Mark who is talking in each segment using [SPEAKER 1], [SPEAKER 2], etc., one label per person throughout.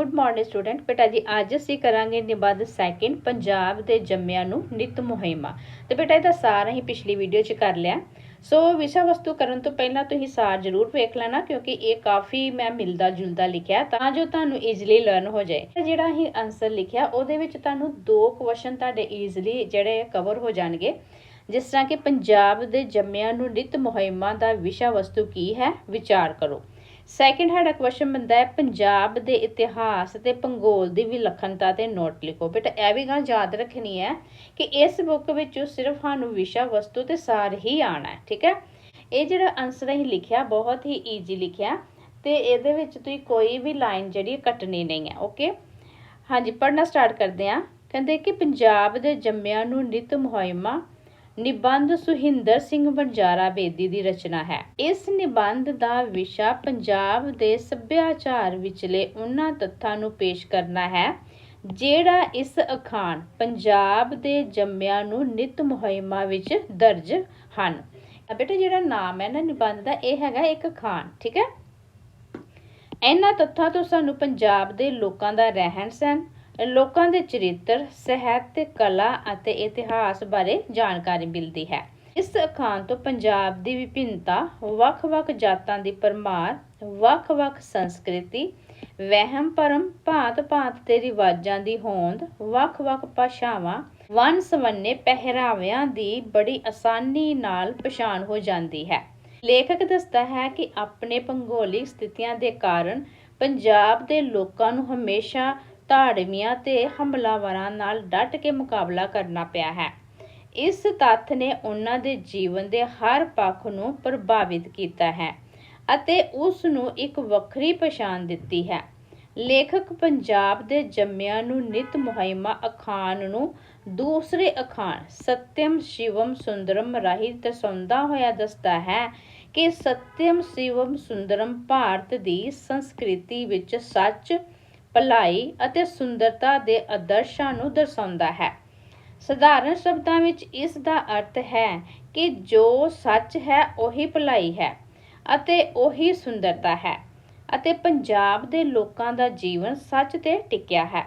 [SPEAKER 1] Good morning student ਬੇਟਾ ਜੀ, ਅੱਜ ਅਸੀਂ ਕਰਾਂਗੇ ਨਿਬੰਧ ਸੈਕਿੰਡ ਪੰਜਾਬ ਦੇ ਜੰਮਿਆਂ ਨੂੰ ਨਿਤ ਮੁਹਿੰਮਾ। ਤੇ ਬੇਟਾ ਇਹਦਾ ਸਾਰ ਅਸੀਂ ਪਿਛਲੀ ਵੀਡੀਓ 'ਚ ਕਰ ਲਿਆ। ਸੋ ਵਿਸ਼ਾ ਵਸਤੂ ਕਰਨ ਤੋਂ ਪਹਿਲਾਂ ਤੁਸੀਂ ਸਾਰ ਜ਼ਰੂਰ ਵੇਖ ਲੈਣਾ, ਕਿਉਂਕਿ ਇਹ ਕਾਫੀ ਮੈਂ ਮਿਲਦਾ ਜੁਲਦਾ ਲਿਖਿਆ, ਤਾਂ ਜੋ ਤੁਹਾਨੂੰ ਈਜ਼ੀਲੀ ਲਰਨ ਹੋ ਜਾਏ। ਜਿਹੜਾ ਅਸੀਂ ਆਨਸਰ ਲਿਖਿਆ, ਉਹਦੇ ਵਿੱਚ ਤੁਹਾਨੂੰ ਦੋ ਕੁਐਸਚਨ ਤੁਹਾਡੇ ਈਜ਼ੀਲੀ ਜਿਹੜੇ ਕਵਰ ਹੋ ਜਾਣਗੇ। ਜਿਸ ਤਰ੍ਹਾਂ ਕਿ ਪੰਜਾਬ ਦੇ ਜੰਮਿਆਂ ਨੂੰ ਨਿਤ ਮੁਹਿੰਮਾ ਦਾ ਵਿਸ਼ਾ ਵਸਤੂ ਕੀ ਹੈ, ਵਿਚਾਰ ਕਰੋ। ਸੈਕਿੰਡ ਸਾਡਾ ਕੁਐਸਚਨ ਬੰਦਾ ਹੈ, ਪੰਜਾਬ ਦੇ ਇਤਿਹਾਸ ਤੇ ਭੂਗੋਲ ਦੀ ਵਿਲੱਖਣਤਾ ਤੇ ਨੋਟ ਲਿਖੋ ਬੇਟਾ। ਇਹ ਵੀ ਗੱਲ ਯਾਦ ਰੱਖਣੀ ਹੈ ਕਿ ਇਸ ਬੁੱਕ ਵਿੱਚ ਸਿਰਫ ਸਾਨੂੰ ਵਿਸ਼ਾ, ਵਸਤੂ ਤੇ ਸਾਰ ਹੀ ਆਣਾ ਹੈ, ਠੀਕ ਹੈ? ਇਹ ਜਿਹੜਾ ਆਨਸਰ ਅਸੀਂ ਲਿਖਿਆ, ਬਹੁਤ ਹੀ ਈਜ਼ੀ ਲਿਖਿਆ ਤੇ ਇਹਦੇ ਵਿੱਚ ਤੁਸੀਂ ਕੋਈ ਵੀ ਲਾਈਨ ਜਿਹੜੀ ਕੱਟਣੀ ਨਹੀਂ ਹੈ ਓਕੇ ਹਾਂਜੀ, ਪੜ੍ਹਨਾ ਸਟਾਰਟ ਕਰਦੇ ਹਾਂ। ਕਹਿੰਦੇ ਕਿ ਪੰਜਾਬ ਦੇ ਜੰਮਿਆਂ ਨੂੰ ਨਿਤ ਮੁਹਿੰਮਾ ਨਿਬੰਧ ਸੁਹਿੰਦਰ ਸਿੰਘ ਵਣਜਾਰਾ ਬੇਦੀ ਦੀ ਰਚਨਾ ਹੈ। ਇਸ ਨਿਬੰਧ ਦਾ ਵਿਸ਼ਾ ਪੰਜਾਬ ਦੇ ਸੱਭਿਆਚਾਰ ਵਿਚਲੇ ਉਹਨਾਂ ਤੱਥਾਂ ਨੂੰ ਪੇਸ਼ ਕਰਨਾ ਹੈ, ਜਿਹੜਾ ਇਸ ਅਖਾਣ ਪੰਜਾਬ ਦੇ ਜੰਮਿਆਂ ਨੂੰ ਨਿਤ ਮੁਹਿੰਮਾ ਵਿੱਚ ਦਰਜ ਹਨ। ਬੇਟਾ, ਜਿਹੜਾ ਨਾਮ ਹੈ ਨਾ ਨਿਬੰਧ ਦਾ, ਇਹ ਹੈਗਾ ਇੱਕ ਅਖਾਣ, ਠੀਕ ਹੈ? ਇਹਨਾਂ ਤੱਥਾਂ ਤੋਂ ਸਾਨੂੰ ਪੰਜਾਬ ਦੇ ਲੋਕਾਂ ਦਾ ਰਹਿਣ ਸਹਿਣ ਲੋਕਾਂ ਦੇ ਚਰਿੱਤਰ, ਸਾਹਿਤ ਕਲਾ ਅਤੇ ਇਤਿਹਾਸ ਬਾਰੇ ਜਾਣਕਾਰੀ ਮਿਲਦੀ ਹੈ। ਇਸ ਅਖਾਣ ਤੋਂ ਪੰਜਾਬ ਦੀ ਵਿਭਿੰਨਤਾ, ਵੱਖ-ਵੱਖ ਜਾਤਾਂ ਦੀ ਪਰਮਾਰ, ਵੱਖ-ਵੱਖ ਸੰਸਕ੍ਰਿਤੀ, ਵਹਿਮ, ਭਰਮ, ਭਾਂਤ-ਭਾਂਤ ਦੇ ਰਿਵਾਜਾਂ ਦੀ ਹੋਂਦ, ਵੱਖ-ਵੱਖ ਭਾਸ਼ਾਵਾਂ ਵੰਨ ਸਵੰਨੇ ਪਹਿਰਾਵਿਆਂ ਦੀ ਬੜੀ ਆਸਾਨੀ ਨਾਲ ਪਛਾਣ ਹੋ ਜਾਂਦੀ ਹੈ। ਲੇਖਕ ਦੱਸਦਾ ਹੈ ਕਿ ਆਪਣੇ ਭੂਗੋਲਿਕ ਸਥਿਤੀਆਂ ਦੇ ਕਾਰਨ ਪੰਜਾਬ ਦੇ ਲੋਕਾਂ ਨੂੰ ਹਮੇਸ਼ਾ ਧਾੜਵੀਆਂ ਤੇ ਹਮਲਾਵਰਾਂ ਨਾਲ ਡਟ ਕੇ ਮੁਕਾਬਲਾ ਕਰਨਾ ਪਿਆ ਹੈ। ਇਸ ਤੱਥ ਨੇ ਉਹਨਾਂ ਦੇ ਜੀਵਨ ਦੇ ਹਰ ਪੱਖ ਨੂੰ ਪ੍ਰਭਾਵਿਤ ਕੀਤਾ ਹੈ ਅਤੇ ਉਸ ਨੂੰ ਇੱਕ ਵੱਖਰੀ ਪਛਾਣ ਦਿੱਤੀ ਹੈ। ਲੇਖਕ ਪੰਜਾਬ ਦੇ ਜੰਮਿਆਂ ਨੂੰ ਨਿਤ ਮੁਹਿੰਮਾ ਅਖਾਣ ਨੂੰ ਦੂਸਰੇ ਅਖਾਣ ਸਤਿਅਮ ਸ਼ਿਵਮ ਸੁੰਦਰਮ ਰਾਹੀਂ ਦਰਸਾਉਂਦਾ ਹੋਇਆ ਦੱਸਦਾ ਹੈ ਕਿ ਸਤਿਅਮ ਸ਼ਿਵਮ ਸੁੰਦਰਮ ਭਾਰਤ ਦੀ ਸੰਸਕ੍ਰਿਤੀ ਵਿੱਚ ਸੱਚ ਭਲਾਈ ਅਤੇ ਸੁੰਦਰਤਾ ਦੇ ਆਦਰਸ਼ਾਂ ਨੂੰ ਦਰਸਾਉਂਦਾ ਹੈ। ਸਧਾਰਨ ਸ਼ਬਦਾਂ ਵਿੱਚ ਇਸ ਦਾ ਅਰਥ ਹੈ ਕਿ ਜੋ ਸੱਚ ਹੈ, ਉਹੀ ਭਲਾਈ ਹੈ ਅਤੇ ਉਹੀ ਸੁੰਦਰਤਾ ਹੈ ਅਤੇ ਪੰਜਾਬ ਦੇ ਲੋਕਾਂ ਦਾ ਜੀਵਨ ਸੱਚ ਤੇ ਟਿਕਿਆ ਹੈ।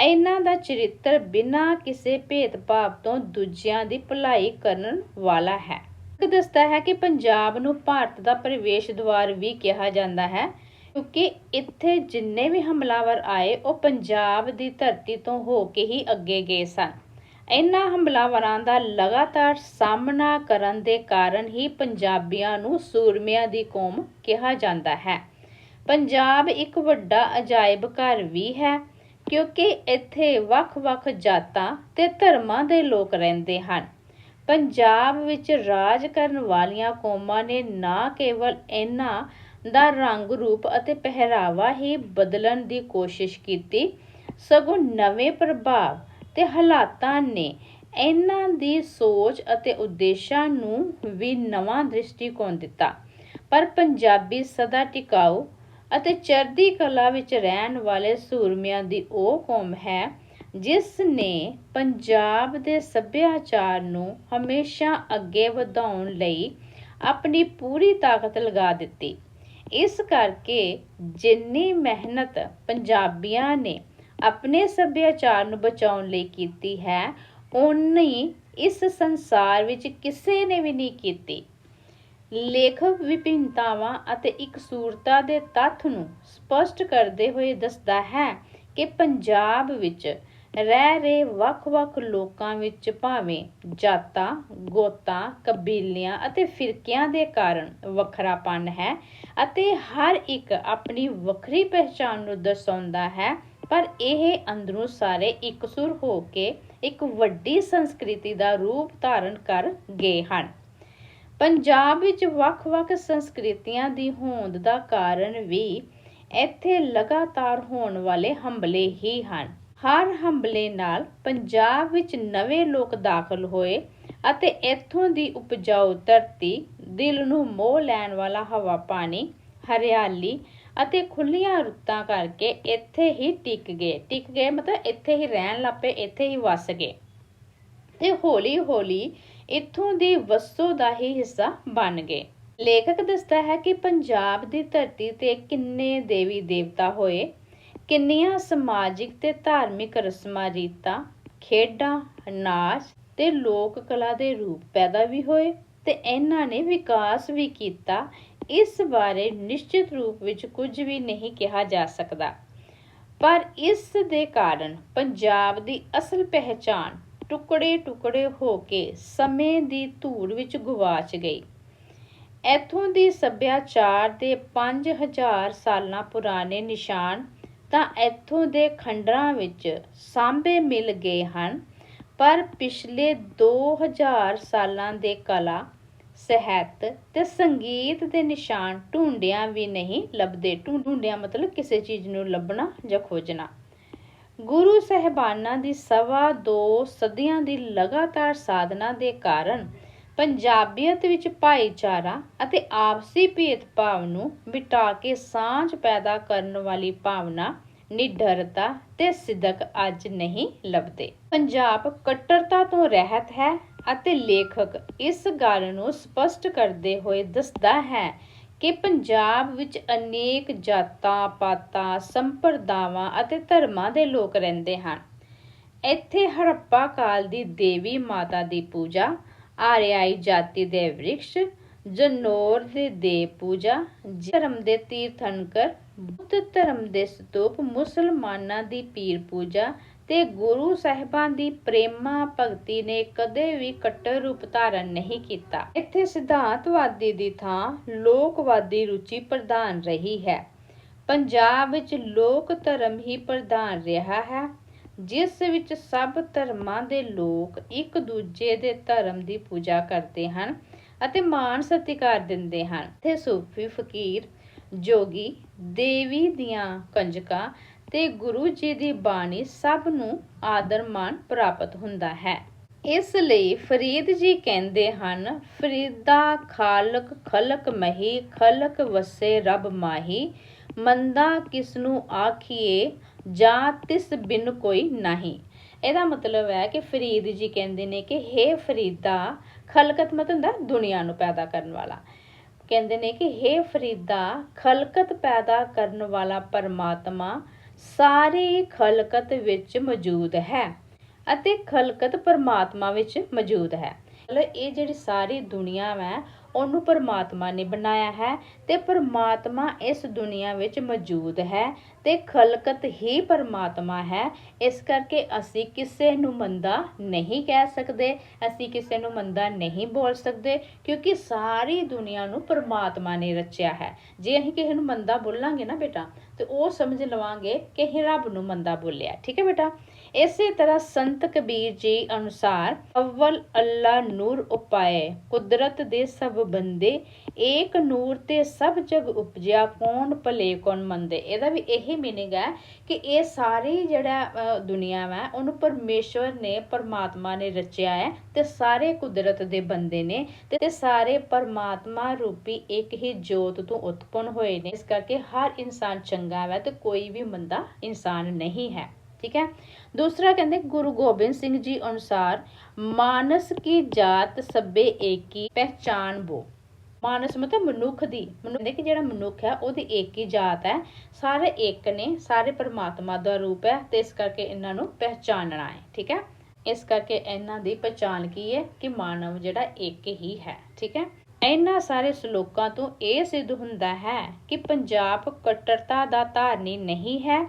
[SPEAKER 1] ਇਹਨਾਂ ਦਾ ਚਰਿੱਤਰ ਬਿਨਾਂ ਕਿਸੇ ਭੇਦਭਾਵ ਤੋਂ ਦੂਜਿਆਂ ਦੀ ਭਲਾਈ ਕਰਨ ਵਾਲਾ ਹੈ। ਦੱਸਦਾ ਹੈ ਕਿ ਪੰਜਾਬ ਨੂੰ ਭਾਰਤ ਦਾ ਪ੍ਰਵੇਸ਼ ਦੁਆਰ ਵੀ ਕਿਹਾ ਜਾਂਦਾ ਹੈ। ਕਿਉਂਕਿ ਇੱਥੇ ਜਿੰਨੇ ਵੀ ਹਮਲਾਵਰ ਆਏ, ਉਹ ਪੰਜਾਬ ਦੀ ਧਰਤੀ ਤੋਂ ਹੋ ਕੇ ਹੀ ਅੱਗੇ ਗਏ ਸਨ। ਇਹਨਾਂ ਹਮਲਾਵਰਾਂ ਦਾ ਲਗਾਤਾਰ ਸਾਹਮਣਾ ਕਰਨ ਦੇ ਕਾਰਨ ਹੀ ਪੰਜਾਬੀਆਂ ਨੂੰ ਸੂਰਮਿਆਂ ਦੀ ਕੌਮ ਕਿਹਾ ਜਾਂਦਾ ਹੈ। ਪੰਜਾਬ ਇੱਕ ਵੱਡਾ ਅਜਾਇਬ ਘਰ ਵੀ ਹੈ, ਕਿਉਂਕਿ ਇੱਥੇ ਵੱਖ-ਵੱਖ ਜਾਤਾਂ ਤੇ ਧਰਮਾਂ ਦੇ ਲੋਕ ਰਹਿੰਦੇ ਹਨ। ਪੰਜਾਬ ਵਿੱਚ ਰਾਜ ਕਰਨ ਵਾਲੀਆਂ ਕੌਮਾਂ ਨੇ ਨਾ ਕੇਵਲ ਇਹਨਾਂ ਦਾ ਰੰਗ ਰੂਪ ਅਤੇ ਪਹਿਰਾਵਾ ਹੀ ਬਦਲਣ ਦੀ ਕੋਸ਼ਿਸ਼ ਕੀਤੀ। ਸਗੋਂ ਨਵੇਂ ਪ੍ਰਭਾਵ ਤੇ ਹਾਲਾਤਾਂ ਨੇ ਇਹਨਾਂ ਦੀ ਸੋਚ ਅਤੇ ਉਦੇਸ਼ਾਂ ਨੂੰ ਵੀ ਨਵਾਂ ਦ੍ਰਿਸ਼ਟੀਕੋਣ ਦਿੱਤਾ। ਪਰ ਪੰਜਾਬੀ ਸਦਾ ਟਿਕਾਊ ਅਤੇ ਚੜ੍ਹਦੀ ਕਲਾ ਵਿੱਚ ਰਹਿਣ ਵਾਲੇ ਸੂਰਮਿਆਂ ਦੀ ਉਹ ਕੌਮ ਹੈ, ਜਿਸ ਨੇ ਪੰਜਾਬ ਦੇ ਸੱਭਿਆਚਾਰ ਨੂੰ ਹਮੇਸ਼ਾ ਅੱਗੇ ਵਧਾਉਣ ਲਈ ਆਪਣੀ ਪੂਰੀ ਤਾਕਤ ਲਗਾ ਦਿੱਤੀ। ਇਸ ਕਰਕੇ ਜਿੰਨੀ ਮਿਹਨਤ ਪੰਜਾਬੀਆਂ ਨੇ ਆਪਣੇ ਸੱਭਿਆਚਾਰ ਨੂੰ ਬਚਾਉਣ ਲਈ ਕੀਤੀ ਹੈ, ਓਨੀ ਇਸ ਸੰਸਾਰ ਵਿੱਚ ਕਿਸੇ ਨੇ ਵੀ ਨਹੀਂ ਕੀਤੀ। ਲੇਖਕ ਵਿਭਿੰਨਤਾਵਾਂ ਅਤੇ ਇਕਸੂਰਤਾ ਦੇ ਤੱਥ ਨੂੰ ਸਪਸ਼ਟ ਕਰਦੇ ਹੋਏ ਦੱਸਦਾ ਹੈ ਕਿ ਪੰਜਾਬ ਵਿੱਚ ਰਹਿ ਰਹੇ ਵੱਖ-ਵੱਖ ਲੋਕਾਂ ਵਿੱਚ ਭਾਵੇਂ ਜਾਤਾਂ, ਗੋਤਾਂ, ਕਬੀਲਿਆਂ ਅਤੇ ਫਿਰਕਿਆਂ ਦੇ ਕਾਰਨ ਵੱਖਰਾਪਨ ਹੈ ਅਤੇ ਹਰ ਇੱਕ ਆਪਣੀ ਵੱਖਰੀ ਪਹਿਚਾਣ ਨੂੰ ਦਰਸਾਉਂਦਾ ਹੈ ਪਰ ਇਹ ਅੰਦਰੋਂ ਸਾਰੇ ਇਕਸੁਰ ਹੋ ਕੇ ਇੱਕ ਵੱਡੀ ਸੰਸਕ੍ਰਿਤੀ ਦਾ ਰੂਪ ਧਾਰਨ ਕਰ ਗਏ ਹਨ। ਪੰਜਾਬ ਵਿੱਚ ਵੱਖ-ਵੱਖ ਸੰਸਕ੍ਰਿਤੀਆਂ ਦੀ ਹੋਂਦ ਦਾ ਕਾਰਨ ਵੀ ਇੱਥੇ ਲਗਾਤਾਰ ਹੋਣ ਵਾਲੇ ਹਮਲੇ ਹੀ ਹਨ। ਹਰ ਹਮਲੇ ਨਾਲ ਪੰਜਾਬ ਵਿੱਚ ਨਵੇਂ ਲੋਕ ਦਾਖਲ ਹੋਏ ਅਤੇ ਇੱਥੋਂ ਦੀ ਉਪਜਾਊ ਧਰਤੀ ਦਿਲ ਨੂੰ ਮੋਹ ਲੈਣ ਵਾਲਾ ਹਵਾ ਪਾਣੀ, ਹਰਿਆਲੀ ਅਤੇ ਖੁੱਲੀਆਂ ਰੁੱਤਾਂ ਕਰਕੇ ਇੱਥੇ ਹੀ ਟਿਕ ਗਏ। ਟਿਕ ਗਏ ਮਤਲਬ ਇੱਥੇ ਹੀ ਰਹਿਣ ਲੱਪੇ ਇੱਥੇ ਹੀ ਵਸ ਗਏ। ਤੇ ਹੌਲੀ ਹੌਲੀ ਇੱਥੋਂ ਦੀ ਵਸੋਂ ਦਾ ਹੀ ਹਿੱਸਾ ਬਣ ਗਏ। ਲੇਖਕ ਦੱਸਦਾ ਹੈ ਕਿ ਪੰਜਾਬ ਦੀ ਧਰਤੀ ਤੇ ਕਿੰਨੇ ਦੇਵੀ ਦੇਵਤਾ ਹੋਏ ਕਿੰਨੀਆਂ ਸਮਾਜਿਕ ਤੇ ਧਾਰਮਿਕ ਰਸਮਾਂ, ਰੀਤਾਂ, ਖੇਡਾਂ, ਨਾਚ ਤੇ ਲੋਕ ਕਲਾ ਦੇ ਰੂਪ ਪੈਦਾ ਵੀ ਹੋਏ ਤੇ ਇਹਨਾਂ ਨੇ ਵਿਕਾਸ ਵੀ ਕੀਤਾ, ਇਸ ਬਾਰੇ ਨਿਸ਼ਚਿਤ ਰੂਪ ਵਿੱਚ ਕੁਝ ਵੀ ਨਹੀਂ ਕਿਹਾ ਜਾ ਸਕਦਾ। ਪਰ ਇਸ ਦੇ ਕਾਰਨ ਪੰਜਾਬ ਦੀ ਅਸਲ ਪਹਿਚਾਣ ਟੁਕੜੇ ਟੁਕੜੇ ਹੋ ਕੇ ਸਮੇਂ ਦੀ ਧੂੜ ਵਿੱਚ ਗੁਆਚ ਗਈ। ਇੱਥੋਂ ਦੀ ਸੱਭਿਆਚਾਰ ਦੇ 5000 ਸਾਲਾਂ ਪੁਰਾਣੇ ਨਿਸ਼ਾਨ ਤਾਂ ਇੱਥੋਂ ਦੇ ਖੰਡਰਾਂ ਵਿੱਚ ਸਾਂਭੇ ਮਿਲ ਗਏ ਹਨ। ਪਰ ਪਿਛਲੇ ਦੋ ਹਜ਼ਾਰ ਸਾਲਾਂ ਦੇ ਕਲਾ, ਸਾਹਿਤ ਤੇ ਸੰਗੀਤ ਦੇ ਨਿਸ਼ਾਨ ਢੂੰਡਿਆਂ ਵੀ ਨਹੀਂ ਲੱਭਦੇ। ਢੂੰਡਿਆਂ ਮਤਲਬ ਕਿਸੇ ਚੀਜ਼ ਨੂੰ ਲੱਭਣਾ ਜਾਂ ਖੋਜਣਾ। ਗੁਰੂ ਸਹਿਬਾਨਾਂ ਦੀ ਸਵਾ ਦੋ ਸਦੀਆਂ ਦੀ ਲਗਾਤਾਰ ਸਾਧਨਾ ਦੇ ਕਾਰਨ ਪੰਜਾਬੀਅਤ ਵਿੱਚ ਭਾਈਚਾਰਾ ਅਤੇ ਆਪਸੀ ਭੇਦਭਾਵ ਨੂੰ ਮਿਟਾ ਕੇ ਸਾਂਝ ਪੈਦਾ ਕਰਨ ਵਾਲੀ ਭਾਵਨਾ, ਨਿਡਰਤਾ ਤੇ ਸਿੱਧਕ ਅੱਜ ਨਹੀਂ ਲੱਭਦੇ। ਪੰਜਾਬ ਕੱਟੜਤਾ ਤੋਂ ਰਹਿਤ ਹੈ ਅਤੇ ਲੇਖਕ ਇਸ ਗੱਲ ਨੂੰ ਸਪਸ਼ਟ ਕਰਦੇ ਹੋਏ ਦੱਸਦਾ ਹੈ ਕਿ ਪੰਜਾਬ ਵਿੱਚ ਅਨੇਕ ਜਾਤਾਂ, ਪਾਤਾਂ, ਸੰਪਰਦਾਵਾਂ ਅਤੇ ਧਰਮਾਂ ਦੇ ਲੋਕ ਰਹਿੰਦੇ ਹਨ। ਇੱਥੇ ਹੜੱਪਾ ਕਾਲ ਦੀ ਦੇਵੀ ਮਾਤਾ ਦੀ ਪੂਜਾ ਆਰਿਆਈ ਜਾਤੀ ਦੇ ਵ੍ਰਿਕਸ਼, ਜਨੌਰ ਦੇ ਦੇਵ ਪੂਜਾ, ਧਰਮ ਦੇ ਤੀਰਥੰਕਰ, ਬੁੱਧ ਧਰਮ ਦੇ ਸਤੂਪ, ਮੁਸਲਮਾਨਾਂ ਦੀ ਪੀਰ ਪੂਜਾ ਤੇ ਗੁਰੂ ਸਾਹਿਬਾਂ ਦੀ ਪ੍ਰੇਮਾ ਭਗਤੀ ਨੇ ਕਦੇ ਵੀ ਕੱਟੜ ਰੂਪ ਧਾਰਨ ਨਹੀਂ ਕੀਤਾ। ਇੱਥੇ ਸਿਧਾਂਤਵਾਦੀ ਦੀ ਥਾਂ ਲੋਕਵਾਦੀ ਰੁਚੀ ਪ੍ਰਧਾਨ ਰਹੀ ਹੈ। ਪੰਜਾਬ ਵਿੱਚ ਲੋਕ ਧਰਮ ਹੀ ਪ੍ਰਧਾਨ ਰਿਹਾ ਹੈ। ਜਿਸ ਵਿੱਚ ਸਭ ਧਰਮਾਂ ਦੇ ਲੋਕ ਇੱਕ ਦੂਜੇ ਦੇ ਧਰਮ ਦੀ ਪੂਜਾ ਕਰਦੇ ਹਨ ਅਤੇ ਮਾਣ ਸਤਿਕਾਰ ਦਿੰਦੇ ਹਨ। ਤੇ ਸੂਫੀ ਫਕੀਰ, ਜੋਗੀ, ਦੇਵੀ ਦੀਆਂ ਕੰਜਕਾਂ ਤੇ ਗੁਰੂ ਜੀ ਦੀ ਬਾਣੀ ਸਭ ਨੂੰ ਆਦਰ ਮਾਣ ਪ੍ਰਾਪਤ ਹੁੰਦਾ ਹੈ। ਇਸ ਲਈ ਫਰੀਦ ਜੀ ਕਹਿੰਦੇ ਹਨ, ਫਰੀਦਾ ਖਾਲਕ ਖਲਕ ਮਹੀ, ਖਲਕ ਵਸੇ ਰਬ ਮਾਹੀ, ਮੰਦਾ ਕਿਸ ਨੂੰ ਆਖੀਏ ਜਾਂ ਤਿਸ ਬਿਨ ਕੋਈ ਨਹੀਂ। ਇਹਦਾ ਮਤਲਬ ਹੈ ਕਿ ਫਰੀਦ ਜੀ ਕਹਿੰਦੇ ਨੇ ਕਿ हे ਫਰੀਦਾ, ਖਲਕਤ ਮਤ ਹੁੰਦਾ ਦੁਨੀਆ ਨੂੰ ਪੈਦਾ ਕਰਨ ਵਾਲਾ। ਕਹਿੰਦੇ ਨੇ ਕਿ हे ਫਰੀਦਾ, ਖਲਕਤ ਪੈਦਾ ਕਰਨ ਵਾਲਾ ਪਰਮਾਤਮਾ ਸਾਰੀ ਖਲਕਤ ਵਿੱਚ ਮੌਜੂਦ ਹੈ ਅਤੇ ਖਲਕਤ ਪਰਮਾਤਮਾ ਵਿੱਚ ਮੌਜੂਦ ਹੈ। ਮਤਲਬ ਇਹ ਜਿਹੜੀ ਸਾਰੀ ਦੁਨੀਆ ਹੈ ਉਹਨੂੰ ਪਰਮਾਤਮਾ ਨੇ ਬਣਾਇਆ ਹੈ ਤੇ ਪਰਮਾਤਮਾ ਇਸ ਦੁਨੀਆ ਵਿੱਚ ਮੌਜੂਦ ਹੈ ਤੇ ਖਲਕਤ ਹੀ ਪਰਮਾਤਮਾ ਹੈ। ਇਸ ਕਰਕੇ ਅਸੀਂ ਕਿਸੇ ਨੂੰ ਮੰਦਾ ਨਹੀਂ ਕਹਿ ਸਕਦੇ, ਅਸੀਂ ਕਿਸੇ ਨੂੰ ਮੰਦਾ ਨਹੀਂ ਬੋਲ ਸਕਦੇ, ਕਿਉਂਕਿ ਸਾਰੀ ਦੁਨੀਆ ਨੂੰ ਪਰਮਾਤਮਾ ਨੇ ਰਚਿਆ ਹੈ। ਜੇ ਅਸੀਂ ਕਿਸੇ ਨੂੰ ਮੰਦਾ ਬੋਲਾਂਗੇ ਨਾ ਬੇਟਾ, ਤੇ ਉਹ ਸਮਝ ਲਵਾਂਗੇ ਕਿ ਇਹ ਰੱਬ ਨੂੰ ਮੰਦਾ ਬੋਲਿਆ। ਠੀਕ ਹੈ ਬੇਟਾ? ਇਸੇ ਤਰ੍ਹਾਂ ਸੰਤ ਕਬੀਰ ਜੀ ਅਨੁਸਾਰ ਅਵਲ ਅੱਲਾ ਨੂਰ ਉਪਾਏ, ਕੁਦਰਤ ਦੇ ਸਭ ਬੰਦੇ, ਏਕ ਨੂਰ ਤੇ ਸਭ ਜਗ ਉਪਜਿਆ, ਕੌਣ ਭਲੇ, ਕੌਣ ਮੰਦੇ। ਇਹਦਾ ਵੀ ਇਹੀ ਮੀਨਿੰਗ ਹੈ ਕਿ ਇਹ ਸਾਰੀ ਜਿਹੜਾ ਦੁਨੀਆ ਹੈ, ਉਹਨੂੰ ਪਰਮੇਸ਼ਵਰ ਨੇ, ਪਰਮਾਤਮਾ ਨੇ ਰਚਿਆ ਹੈ ਤੇ ਸਾਰੇ ਕੁਦਰਤ ਦੇ ਬੰਦੇ ਨੇ ਤੇ ਸਾਰੇ ਪਰਮਾਤਮਾ ਰੂਪੀ ਇੱਕ ਹੀ ਜੋਤ ਤੋਂ ਉਤਪੰਨ ਹੋਏ ਨੇ। ਇਸ ਕਰਕੇ ਹਰ ਇਨਸਾਨ ਚੰਗਾ ਹੈ ਤੇ ਕੋਈ ਵੀ ਮੰਦਾ ਇਨਸਾਨ ਨਹੀਂ ਹੈ। ਠੀਕ ਹੈ। ਦੂਸਰਾ ਕਹਿੰਦੇ, ਗੁਰੂ ਗੋਬਿੰਦ ਸਿੰਘ ਜੀ ਅਨੁਸਾਰ, ਮਾਨਸ ਕੀ ਜਾਤ ਸਭੇ ਏਕੀ ਪਹਿਚਾਨ ਬੋ। ਮਾਨਸ ਮਤਲਬ ਮਨੁੱਖ ਦੀ, ਮਨੁੱਖ ਦੇ ਕਿ ਜਿਹੜਾ ਮਨੁੱਖ ਹੈ, ਉਹਦੀ ਇੱਕ ਹੀ ਜਾਤ ਹੈ। ਸਾਰੇ ਇੱਕ ਨੇ, ਸਾਰੇ ਪਰਮਾਤਮਾ ਦਾ ਰੂਪ ਹੈ ਤੇ ਇਸ ਕਰਕੇ ਇਹਨਾਂ ਨੂੰ ਪਹਿਚਾਨਣਾ ਹੈ, ਠੀਕ ਹੈ। ਇਸ ਕਰਕੇ ਇਹਨਾਂ ਦੀ ਪਛਾਣ ਕੀ ਹੈ ਕਿ ਮਾਨਵ ਜਿਹੜਾ ਇੱਕ ਹੀ ਹੈ, ਠੀਕ ਹੈ। ਇਹਨਾਂ ਸਾਰੇ ਸ਼ਲੋਕਾਂ ਤੋਂ ਇਹ ਸਿੱਧ ਹੁੰਦਾ ਹੈ ਕਿ ਪੰਜਾਬ ਕੱਟੜਤਾ ਦਾ ਧਾਰਨੀ ਨਹੀਂ ਹੈ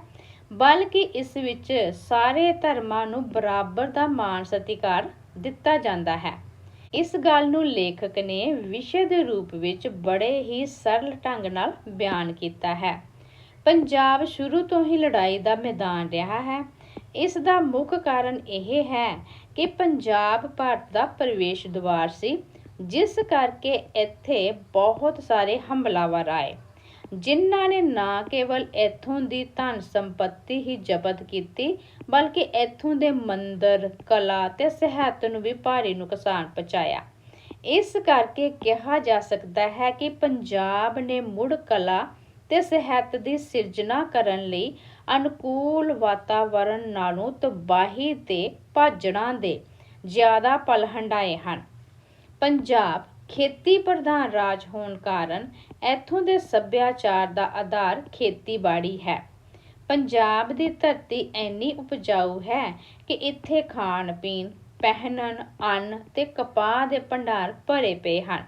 [SPEAKER 1] ਬਲਕਿ ਇਸ ਵਿੱਚ ਸਾਰੇ ਧਰਮਾਂ ਨੂੰ ਬਰਾਬਰ ਦਾ ਮਾਣ ਸਤਿਕਾਰ ਦਿੱਤਾ ਜਾਂਦਾ ਹੈ। ਇਸ ਗੱਲ ਨੂੰ ਲੇਖਕ ਨੇ ਵਿਸ਼ੇ ਦੇ ਰੂਪ ਵਿੱਚ ਬੜੇ ਹੀ ਸਰਲ ਢੰਗ ਨਾਲ ਬਿਆਨ ਕੀਤਾ ਹੈ। ਪੰਜਾਬ ਸ਼ੁਰੂ ਤੋਂ ਹੀ ਲੜਾਈ ਦਾ ਮੈਦਾਨ ਰਿਹਾ ਹੈ। ਇਸ ਦਾ ਮੁੱਖ ਕਾਰਨ ਇਹ ਹੈ ਕਿ ਪੰਜਾਬ ਭਾਰਤ ਦਾ ਪ੍ਰਵੇਸ਼ ਦੁਆਰ ਸੀ, ਜਿਸ ਕਰਕੇ ਇੱਥੇ ਬਹੁਤ ਸਾਰੇ ਹਮਲਾਵਰ ਆਏ। ਜਿਨ੍ਹਾਂ ਨੇ ਨਾ ਕੇਵਲ ਇੱਥੋਂ ਦੀ ਧਨ ਸੰਪਤੀ ਹੀ ਜ਼ਬਤ ਕੀਤੀ, ਬਲਕਿ ਇੱਥੋਂ ਦੇ ਮੰਦਰ, ਕਲਾ ਤੇ ਸਿਹਤ ਨੂੰ ਵੀ ਭਾਰੀ ਨੁਕਸਾਨ ਪਹੁੰਚਾਇਆ। ਇਸ ਕਰਕੇ ਕਿਹਾ ਜਾ ਸਕਦਾ ਹੈ ਕਿ ਪੰਜਾਬ ਨੇ ਮੁੜ ਕਲਾ ਤੇ ਸਿਹਤ ਦੀ ਸਿਰਜਣਾ ਕਰਨ ਲਈ ਅਨੁਕੂਲ ਵਾਤਾਵਰਣ ਨਾਲੋਂ ਤਬਾਹੀ ਤੇ ਭਾਜੜਾਂ ਦੇ ਜ਼ਿਆਦਾ ਪਲ ਹੰਡਾਏ ਹਨ। ਪੰਜਾਬ ਖੇਤੀ ਪ੍ਰਧਾਨ ਰਾਜ ਹੋਣ ਕਾਰਨ ਇੱਥੋਂ ਦੇ ਸੱਭਿਆਚਾਰ ਦਾ ਆਧਾਰ ਖੇਤੀਬਾੜੀ ਹੈ। ਪੰਜਾਬ ਦੀ ਧਰਤੀ ਇੰਨੀ ਉਪਜਾਊ ਹੈ ਕਿ ਇੱਥੇ ਖਾਣ ਪੀਣ ਪਹਿਨਣ, ਅੰਨ ਤੇ ਕਪਾਹ ਦੇ ਭੰਡਾਰ ਭਰੇ ਪਏ ਹਨ।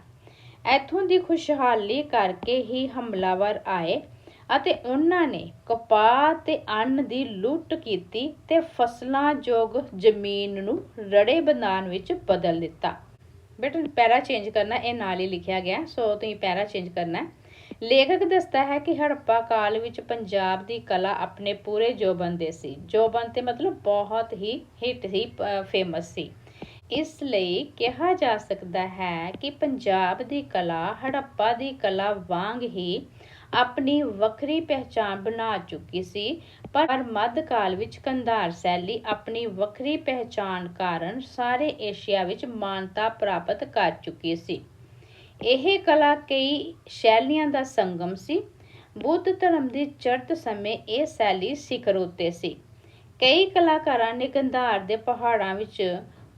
[SPEAKER 1] ਇੱਥੋਂ ਦੀ ਖੁਸ਼ਹਾਲੀ ਕਰਕੇ ਹੀ ਹਮਲਾਵਰ ਆਏ ਅਤੇ ਉਹਨਾਂ ਨੇ ਕਪਾਹ ਤੇ ਅੰਨ ਦੀ ਲੁੱਟ ਕੀਤੀ ਤੇ ਫਸਲਾਂ ਯੋਗ ਜ਼ਮੀਨ ਨੂੰ ਰੜੇ ਬਨਾਨ ਵਿੱਚ ਬਦਲ ਦਿੱਤਾ। ਬੇਟਾ ਪੈਰਾ ਚੇਂਜ ਕਰਨਾ, ਇਹ ਨਾਲ ਹੀ ਲਿਖਿਆ ਗਿਆ, ਸੋ ਤੁਸੀਂ ਪੈਰਾ ਚੇਂਜ ਕਰਨਾ ਲੇਖਕ ਦੱਸਦਾ ਹੈ ਕਿ ਹੜੱਪਾ ਕਾਲ ਵਿੱਚ ਪੰਜਾਬ ਦੀ ਕਲਾ ਆਪਣੇ ਪੂਰੇ ਜੋਬਨ ਦੇ ਸੀ। ਜੋਬਨ ਤੇ ਮਤਲਬ ਬਹੁਤ ਹੀ ਹਿੱਟ ਸੀ ਫੇਮਸ ਸੀ। ਇਸ ਲਈ ਕਿਹਾ ਜਾ ਸਕਦਾ ਹੈ ਕਿ ਪੰਜਾਬ ਦੀ ਕਲਾ, ਹੜੱਪਾ ਦੀ ਕਲਾ ਵਾਂਗ ਹੀ ਆਪਣੀ ਵੱਖਰੀ ਪਹਿਚਾਣ ਬਣਾ ਚੁੱਕੀ ਸੀ, ਪਰ ਮੱਧਕਾਲ ਵਿੱਚ ਕੰਧਾਰ ਸ਼ੈਲੀ ਆਪਣੀ ਵੱਖਰੀ ਪਹਿਚਾਣ ਕਾਰਨ ਸਾਰੇ ਏਸ਼ੀਆ ਵਿੱਚ ਮਾਨਤਾ ਪ੍ਰਾਪਤ ਕਰ ਚੁੱਕੀ ਸੀ। ਇਹ ਕਲਾ ਕਈ ਸ਼ੈਲੀਆਂ ਦਾ ਸੰਗਮ ਸੀ। ਬੁੱਧ ਧਰਮ ਦੀ ਚੜ੍ਹਤ ਸਮੇਂ ਇਹ ਸ਼ੈਲੀ ਸਿਖਰ ਉੱਤੇ ਸੀ। ਕਈ ਕਲਾਕਾਰਾਂ ਨੇ ਗੰਧਾਰ ਦੇ ਪਹਾੜਾਂ ਵਿੱਚ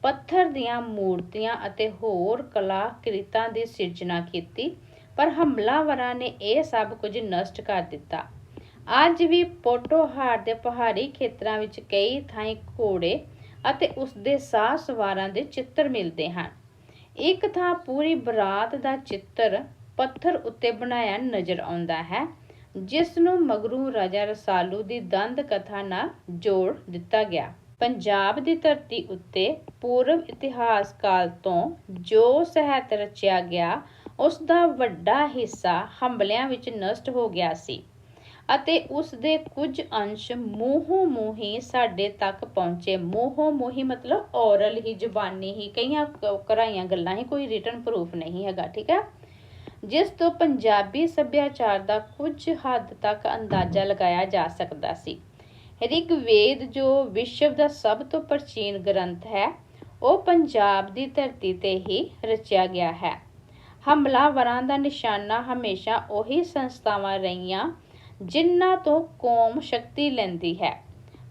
[SPEAKER 1] ਪੱਥਰ ਦੀਆਂ ਮੂਰਤੀਆਂ ਅਤੇ ਹੋਰ ਕਲਾ ਕ੍ਰਿਤਾਂ ਦੀ ਸਿਰਜਣਾ ਕੀਤੀ। ਪਰ ਹਮਲਾਵਰਾਂ ਨੇ ਇਹ ਸਭ ਕੁਝ ਨਸ਼ਟ ਕਰ ਦਿੱਤਾ। ਅੱਜ ਵੀ ਪੋਟੋਹਾਰ ਦੇ ਪਹਾੜੀ ਖੇਤਰਾਂ ਵਿੱਚ ਕਈ ਥਾਈਂ ਘੋੜੇ ਅਤੇ ਉਸ ਦੇ ਸਾਹ ਸਵਾਰਾਂ ਦੇ ਚਿੱਤਰ ਮਿਲਦੇ ਹਨ। ਇੱਕ ਥਾਂ ਪੂਰੀ ਬਰਾਤ ਦਾ ਚਿੱਤਰ ਪੱਥਰ ਉੱਤੇ ਬਣਾਇਆ ਨਜ਼ਰ ਆਉਂਦਾ ਹੈ, ਜਿਸ ਨੂੰ ਮਗਰੂ ਰਾਜਾ ਰਸਾਲੂ ਦੀ ਦੰਦ ਕਥਾ ਨਾਲ ਜੋੜ ਦਿੱਤਾ ਗਿਆ। ਪੰਜਾਬ ਦੀ ਧਰਤੀ ਉੱਤੇ ਪੂਰਵ ਇਤਿਹਾਸ ਕਾਲ ਤੋਂ ਜੋ ਸਾਹਿਤ ਰਚਿਆ ਗਿਆ ਉਸ ਦਾ ਵੱਡਾ ਹਿੱਸਾ ਹਮਲਿਆਂ ਵਿੱਚ ਨਸ਼ਟ ਹੋ ਗਿਆ ਸੀ ਅਤੇ ਉਸ ਦੇ ਕੁਝ ਅੰਸ਼ ਮੂੰਹੋਂ ਮੂੰਹੀ ਸਾਡੇ ਤੱਕ ਪਹੁੰਚੇ। ਮੂੰਹੋਂ ਮੂੰਹੀ ਮਤਲਬ ਔਰਲ ਹੀ, ਜ਼ੁਬਾਨੀ ਹੀ, ਕਈਆਂ ਕਰਾਈਆਂ ਗੱਲਾਂ ਹੀ, ਕੋਈ ਰਿਟਨ ਪ੍ਰੂਫ ਨਹੀਂ ਹੈਗਾ, ਠੀਕ ਹੈ? ਜਿਸ ਤੋਂ ਪੰਜਾਬੀ ਸੱਭਿਆਚਾਰ ਦਾ ਕੁਝ ਹੱਦ ਤੱਕ ਅੰਦਾਜ਼ਾ ਲਗਾਇਆ ਜਾ ਸਕਦਾ ਸੀ। ਰਿਗਵੇਦ ਜੋ ਵਿਸ਼ਵ ਦਾ ਸਭ ਤੋਂ ਪ੍ਰਾਚੀਨ ਗ੍ਰੰਥ ਹੈ, ਉਹ ਪੰਜਾਬ ਦੀ ਧਰਤੀ ਤੇ ਹੀ ਰਚਿਆ ਗਿਆ ਹੈ। ਹਮਲਾਵਰਾਂ ਦਾ ਨਿਸ਼ਾਨਾ ਹਮੇਸ਼ਾ ਉਹੀ ਸੰਸਥਾਵਾਂ ਰਹੀਆਂ ਜਿਨ੍ਹਾਂ ਤੋਂ ਕੌਮ ਸ਼ਕਤੀ ਲੈਂਦੀ ਹੈ।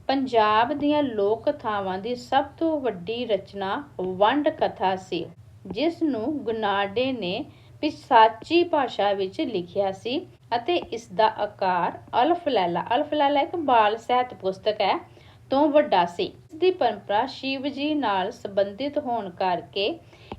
[SPEAKER 1] ਪੰਜਾਬ ਦੀਆਂ ਲੋਕ ਕਥਾਵਾਂ ਦੀ ਸਭ ਤੋਂ ਵੱਡੀ ਰਚਨਾ ਵੰਡ ਕਥਾ ਸੀ, ਜਿਸ ਨੂੰ ਗੁਨਾਡੇ ਨੇ ਪਿਸਾਚੀ ਭਾਸ਼ਾ ਵਿੱਚ ਲਿਖਿਆ ਸੀ ਅਤੇ ਇਸ ਦਾ ਆਕਾਰ ਅਲਫ ਲੈਲਾ ਅਲਫ ਲੈਲਾ ਇੱਕ ਬਾਲ ਸਾਹਿਤ ਪੁਸਤਕ ਹੈ, ਤੋਂ ਵੱਡਾ ਸੀ। ਇਸ ਦੀ ਪਰੰਪਰਾ ਸ਼ਿਵ ਜੀ ਨਾਲ ਸੰਬੰਧਿਤ ਹੋਣ ਕਰਕੇ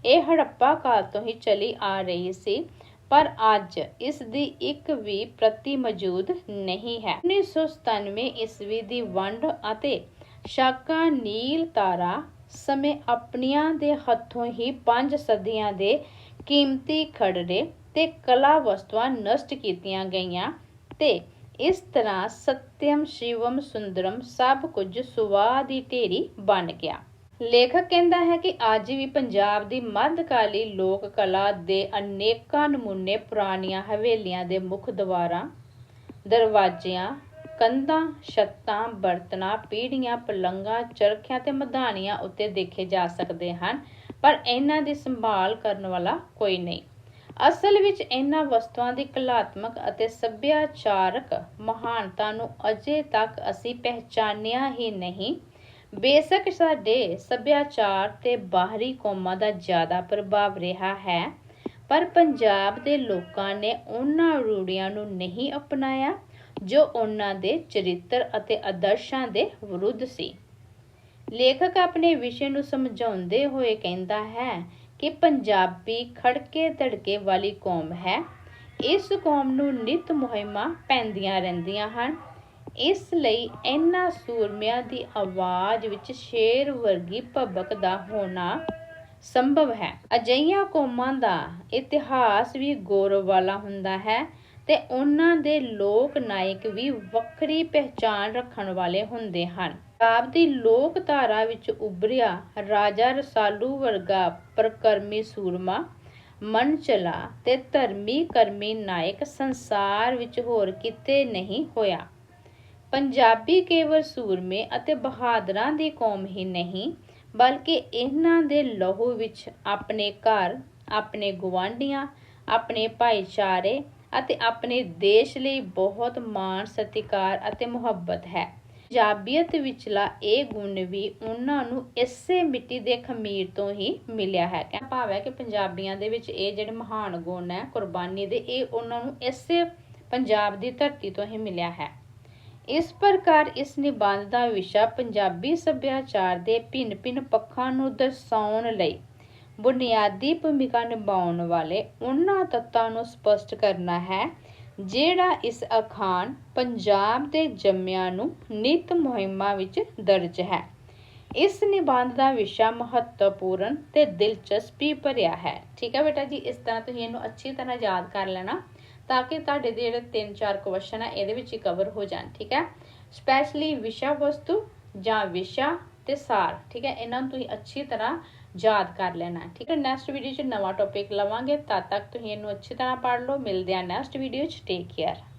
[SPEAKER 1] ਇਹ ਹੜੱਪਾ ਕਾਲ ਤੋਂ ਹੀ ਚਲੀ ਆ ਰਹੀ ਸੀ, ਪਰ ਅੱਜ ਇਸ ਦੀ ਇੱਕ ਵੀ ਪ੍ਰਤੀ ਮੌਜੂਦ ਨਹੀਂ ਹੈ। 1997 ਈਸਵੀ ਦੀ ਵੰਡ ਅਤੇ ਸ਼ਾਕਾ ਨੀਲ ਤਾਰਾ ਸਮੇਂ ਆਪਣੀਆਂ ਦੇ ਹੱਥੋਂ ਹੀ ਪੰਜ ਸਦੀਆਂ ਦੇ ਕੀਮਤੀ ਖੜੜੇ ਤੇ ਕਲਾ ਵਸਤੂਆਂ ਨਸ਼ਟ ਕੀਤੀਆਂ ਗਈਆਂ ਤੇ ਇਸ ਤਰ੍ਹਾਂ ਸਤਿਅਮ, ਸ਼ਿਵਮ, ਸੁੰਦਰਮ ਸਭ ਕੁਝ ਸੁਆਹ ਦੀ ਢੇਰੀ ਬਣ ਗਿਆ। ਲੇਖਕ ਕਹਿੰਦਾ ਹੈ ਕਿ ਅੱਜ ਵੀ ਪੰਜਾਬ ਦੀ ਮੱਧਕਾਲੀ ਲੋਕ ਕਲਾ ਦੇ ਅਨੇਕਾਂ ਨਮੂਨੇ ਪੁਰਾਣੀਆਂ ਹਵੇਲੀਆਂ ਦੇ ਮੁੱਖ ਦਵਾਰਾਂ ਦਰਵਾਜ਼ਿਆਂ, ਕੰਧਾਂ, ਛੱਤਾਂ, ਬਰਤਨਾਂ, ਪੀੜ੍ਹੀਆਂ, ਪਲੰਗਾਂ, ਚਰਖਿਆਂ ਤੇ ਮਧਾਣੀਆਂ ਉੱਤੇ ਦੇਖੇ ਜਾ ਸਕਦੇ ਹਨ, ਪਰ ਇਹਨਾਂ ਦੀ ਸੰਭਾਲ ਕਰਨ ਵਾਲਾ ਕੋਈ ਨਹੀਂ। ਅਸਲ ਵਿੱਚ ਇਹਨਾਂ ਵਸਤੂਆਂ ਦੀ ਕਲਾਤਮਕ ਅਤੇ ਸੱਭਿਆਚਾਰਕ ਮਹਾਨਤਾ ਨੂੰ ਅਜੇ ਤੱਕ ਅਸੀਂ ਪਹਿਚਾਨਿਆ ਹੀ ਨਹੀਂ। ਬੇਸ਼ੱਕ ਸਾਡੇ ਸੱਭਿਆਚਾਰ ਤੇ ਬਾਹਰੀ ਕੌਮਾਂ ਦਾ ਜ਼ਿਆਦਾ ਪ੍ਰਭਾਵ ਰਿਹਾ ਹੈ, ਪਰ ਪੰਜਾਬ ਦੇ ਲੋਕਾਂ ਨੇ ਉਹਨਾਂ ਰੂੜੀਆਂ ਨੂੰ ਨਹੀਂ ਅਪਣਾਇਆ, ਜੋ ਉਹਨਾਂ ਦੇ ਚਰਿੱਤਰ ਅਤੇ ਆਦਰਸ਼ਾਂ ਦੇ ਵਿਰੁੱਧ ਸੀ। ਲੇਖਕ ਆਪਣੇ ਵਿਸ਼ੇ ਨੂੰ ਸਮਝਾਉਂਦੇ ਹੋਏ ਕਹਿੰਦਾ ਹੈ ਕਿ ਪੰਜਾਬੀ ਖੜਕੇ ਧੜਕੇ ਵਾਲੀ ਕੌਮ ਹੈ। ਇਸ ਕੌਮ ਨੂੰ ਨਿਤ ਮੁਹਿੰਮਾਂ ਪੈਂਦੀਆਂ ਰਹਿੰਦੀਆਂ ਹਨ। ਇਸ ਲਈ ਇਹਨਾਂ ਸੂਰਮਿਆਂ ਦੀ ਆਵਾਜ਼ ਵਿੱਚ ਸ਼ੇਰ ਵਰਗੀ ਭਬਕ ਦਾ ਹੋਣਾ ਸੰਭਵ ਹੈ। ਅਜਈਆਂ ਕੌਮਾਂ ਦਾ ਇਤਿਹਾਸ ਵੀ ਗੌਰਵ ਵਾਲਾ ਹੁੰਦਾ ਹੈ ਤੇ ਉਹਨਾਂ ਦੇ ਲੋਕ ਨਾਇਕ ਵੀ ਵੱਖਰੀ ਪਹਿਚਾਣ ਰੱਖਣ ਵਾਲੇ ਹੁੰਦੇ ਹਨ। ਪੰਜਾਬ ਦੀ ਲੋਕ ਧਾਰਾ ਵਿੱਚ ਉਭਰਿਆ ਰਾਜਾ ਰਸਾਲੂ ਵਰਗਾ ਪ੍ਰਕਰਮੀ ਸੂਰਮਾ ਮਨ ਚਲਾ ਤੇ ਧਰਮੀ ਕਰਮੀ ਨਾਇਕ ਸੰਸਾਰ ਵਿੱਚ ਹੋਰ ਕਿਤੇ ਨਹੀਂ ਹੋਇਆ। ਪੰਜਾਬੀ ਕੇਵਲ ਸੂਰਮੇ ਅਤੇ ਬਹਾਦਰਾਂ ਦੀ ਕੌਮ ਹੀ ਨਹੀਂ, ਬਲਕਿ ਇਹਨਾਂ ਦੇ ਲਹੂ ਵਿੱਚ ਆਪਣੇ ਘਰ, ਆਪਣੇ ਗਵਾਂਢੀਆਂ ਆਪਣੇ ਭਾਈਚਾਰੇ ਅਤੇ ਆਪਣੇ ਦੇਸ਼ ਲਈ ਬਹੁਤ ਮਾਣ, ਸਤਿਕਾਰ ਅਤੇ ਮੁਹੱਬਤ ਹੈ। ਪੰਜਾਬੀਅਤ ਵਿਚਲਾ ਇਹ ਗੁਣ ਵੀ ਉਹਨਾਂ ਨੂੰ ਇਸੇ ਮਿੱਟੀ ਦੇ ਖਮੀਰ ਤੋਂ ਹੀ ਮਿਲਿਆ ਹੈ। ਕਹਿ ਭਾਵ ਹੈ ਕਿ ਪੰਜਾਬੀਆਂ ਦੇ ਵਿੱਚ ਇਹ ਜਿਹੜੇ ਮਹਾਨ ਗੁਣ ਹੈ, ਕੁਰਬਾਨੀ ਦੇ, ਇਹ ਉਹਨਾਂ ਨੂੰ ਇਸੇ ਪੰਜਾਬ ਦੀ ਧਰਤੀ ਤੋਂ ਹੀ ਮਿਲਿਆ ਹੈ। ਇਸ ਪ੍ਰਕਾਰ ਇਸ ਨਿਬੰਧ ਦਾ ਵਿਸ਼ਾ ਪੰਜਾਬੀ ਸੱਭਿਆਚਾਰ ਦੇ ਭਿੰਨ-ਭਿੰਨ ਪੱਖਾਂ ਨੂੰ ਦਰਸਾਉਣ ਲਈ ਬੁਨਿਆਦੀ ਭੂਮਿਕਾ ਨਿਭਾਉਣ ਵਾਲੇ ਉਹਨਾਂ ਤੱਤਾਂ ਨੂੰ ਸਪਸ਼ਟ ਕਰਨਾ ਹੈ, ਜਿਹੜਾ ਇਸ ਅਖਾਣ ਪੰਜਾਬ ਦੇ ਜੰਮਿਆਂ ਨੂੰ ਨਿਤ ਮੁਹਿੰਮਾਂ ਵਿੱਚ ਦਰਜ ਹੈ। ਇਸ ਨਿਬੰਧ ਦਾ ਵਿਸ਼ਾ ਮਹੱਤਵਪੂਰਨ ਤੇ ਦਿਲਚਸਪੀ ਭਰਿਆ ਹੈ। ਠੀਕ ਹੈ ਬੇਟਾ ਜੀ, ਇਸ ਤਰ੍ਹਾਂ ਤੁਸੀਂ ਇਹਨੂੰ ਅੱਛੀ ਤਰ੍ਹਾਂ ਯਾਦ ਕਰ ਲੈਣਾ। ਤਾਂ ਕਿ ਤੁਹਾਡੇ ਦੇ ਜਿਹੜੇ 3-4 ਕੁਐਸਚਨ ਆ, ਇਹਦੇ ਵਿੱਚ ਹੀ ਕਵਰ ਹੋ ਜਾਣ, ਠੀਕ ਹੈ? ਸਪੈਸ਼ਲੀ ਵਿਸ਼ਾ ਵਸਤੂ ਜਾਂ ਵਿਸ਼ਾ ਤੇ ਸਾਰ, ਠੀਕ ਹੈ? ਇਹਨਾਂ ਨੂੰ ਤੁਸੀਂ ਅੱਛੀ ਤਰ੍ਹਾਂ ਯਾਦ ਕਰ ਲੈਣਾ, ਠੀਕ ਹੈ? ਨੈਕਸਟ ਵੀਡੀਓ 'ਚ ਨਵਾਂ ਟੌਪਿਕ ਲਵਾਂਗੇ, ਤਦ ਤੱਕ ਤੁਸੀਂ ਇਹਨੂੰ ਅੱਛੀ ਤਰ੍ਹਾਂ ਪੜ੍ਹ ਲਓ। ਮਿਲਦੇ ਆ ਨੈਕਸਟ ਵੀਡੀਓ 'ਚ ਟੇਕ ਕੇਅਰ